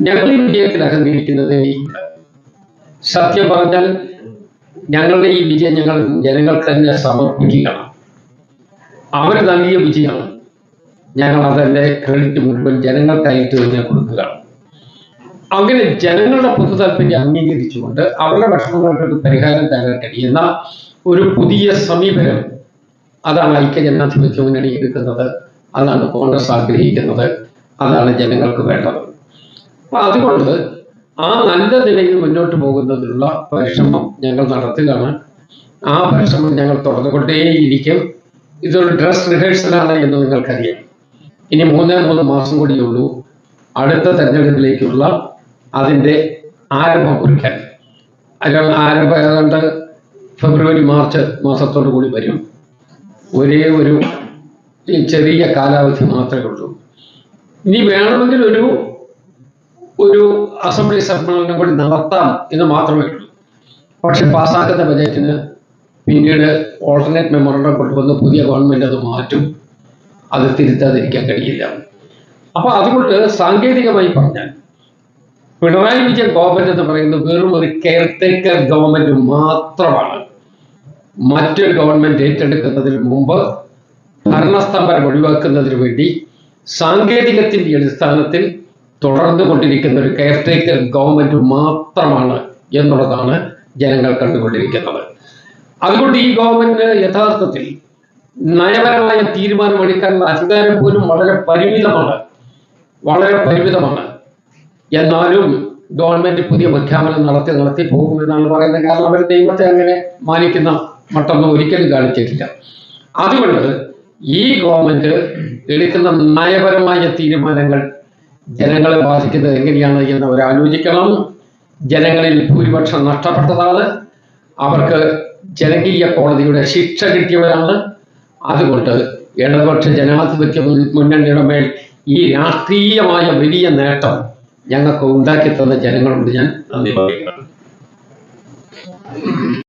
ഞങ്ങൾ ഈ വിജയത്തിൽ അഹങ്കരിക്കുന്നത് സത്യം പറഞ്ഞാൽ ഞങ്ങളുടെ ഈ വിജയം ഞങ്ങൾ ജനങ്ങൾക്ക് തന്നെ സമർപ്പിക്കുകയാണ്. അവർ നൽകിയ വിജയമാണ് ഞങ്ങൾ അതിന്റെ ക്രെഡിറ്റ് മുഴുവൻ ജനങ്ങൾക്കായിട്ട് തന്നെ കൊടുക്കുകയാണ് അങ്ങനെ ജനങ്ങളുടെ പൊതു താല്പര്യം അംഗീകരിച്ചുകൊണ്ട് അവരുടെ വിഷമങ്ങൾക്ക് പരിഹാരം തരാൻ കഴിയുന്ന ഒരു പുതിയ സമീപനം അതാണ് ഐക്യജനാധിപത്യ മുന്നണി എടുക്കുന്നത്. അതാണ് കോൺഗ്രസ് ആഗ്രഹിക്കുന്നത്. അതാണ് ജനങ്ങൾക്ക് വേണ്ടത്. അപ്പൊ അതുകൊണ്ട് ആ നല്ല നിലയിൽ മുന്നോട്ട് പോകുന്നതിനുള്ള പരിശ്രമം ഞങ്ങൾ നടത്തുകയാണ്. ആ പരിശ്രമം ഞങ്ങൾ തുടർന്നുകൊണ്ടേയിരിക്കും. ഇതൊരു ഡ്രസ് റിഹേഴ്സലാണ് എന്ന് നിങ്ങൾക്കറിയാം. ഇനി മൂന്നേ മൂന്ന് മാസം കൂടിയുള്ളൂ അടുത്ത തെരഞ്ഞെടുപ്പിലേക്കുള്ള അതിന്റെ ആരംഭം കുറിക്കാൻ അതിന് ആരംഭം ഏതാണ്ട് ഫെബ്രുവരി മാർച്ച് മാസത്തോടു കൂടി വരും. ഒരേ ഒരു ചെറിയ കാലാവധി മാത്രമേ ഉള്ളൂ. ഇനി വേണമെങ്കിൽ ഒരു ഒരു അസംബ്ലി സമ്മേളനം കൂടി നടത്താം എന്ന് മാത്രമേ ഉള്ളൂ. പക്ഷെ പാസ്സാക്കുന്ന ബജറ്റിന് പിന്നീട് ഓൾട്ടർനേറ്റ് മെമ്മോറണ്ടം കൊണ്ടുവന്ന് പുതിയ ഗവൺമെന്റ് അത് മാറ്റും. അത് തിരുത്താതിരിക്കാൻ കഴിയില്ല. അപ്പൊ അതുകൊണ്ട് സാങ്കേതികമായി പറഞ്ഞാൽ പിണറായി വിജയൻ ഗവൺമെന്റ് എന്ന് പറയുന്നത് വെറും ഒരു കെയർ ടേക്കർ ഗവൺമെന്റ് മാത്രമാണ്. മറ്റൊരു ഗവൺമെന്റ് ഏറ്റെടുക്കുന്നതിന് മുമ്പ് ഭരണസ്തംഭനം ഒഴിവാക്കുന്നതിന് വേണ്ടി സാങ്കേതികത്തിന്റെ അടിസ്ഥാനത്തിൽ തുടർന്നു കൊണ്ടിരിക്കുന്ന ഒരു കെയർ ടേക്കർ ഗവൺമെന്റ് മാത്രമാണ് എന്നുള്ളതാണ് ജനങ്ങൾ കണ്ടുകൊണ്ടിരിക്കുന്നത്. അതുകൊണ്ട് ഈ ഗവൺമെന്റ് യഥാർത്ഥത്തിൽ നയപരമായ തീരുമാനമെടുക്കാനുള്ള അധികാരം പോലും വളരെ പരിമിതമാണ്. വളരെ പരിമിതമാണ്. എന്നാലും ഗവൺമെന്റ് പുതിയ പ്രഖ്യാപനം നടത്തി നടത്തി പോകുമെന്നാണ് പറയുന്നത്. കാരണം അവർ ദൈവത്തെ അങ്ങനെ മാനിക്കുന്ന മട്ടൊന്നും ഒരിക്കലും കാണിച്ചിട്ടില്ല. അതുകൊണ്ട് ഈ ഗവൺമെന്റ് എടുക്കുന്ന നയപരമായ തീരുമാനങ്ങൾ ജനങ്ങളെ ബാധിക്കുന്നത് എങ്ങനെയാണ് എന്ന് അവർ ആലോചിക്കണം ജനങ്ങളിൽ ഭൂരിപക്ഷം നഷ്ടപ്പെട്ടതാണ്. അവർക്ക് ജനകീയ കോടതിയുടെ ശിക്ഷ കിട്ടിയവരാണ്. അതുകൊണ്ട് ഇടതുപക്ഷ ജനാധിപത്യ മുന്നണിയുടെ മേൽ ഈ രാഷ്ട്രീയമായ വലിയ നേട്ടം ഞങ്ങൾക്ക് ഉണ്ടാക്കി തന്ന ജനങ്ങളോട് ഞാൻ നന്ദി പറയുന്നു.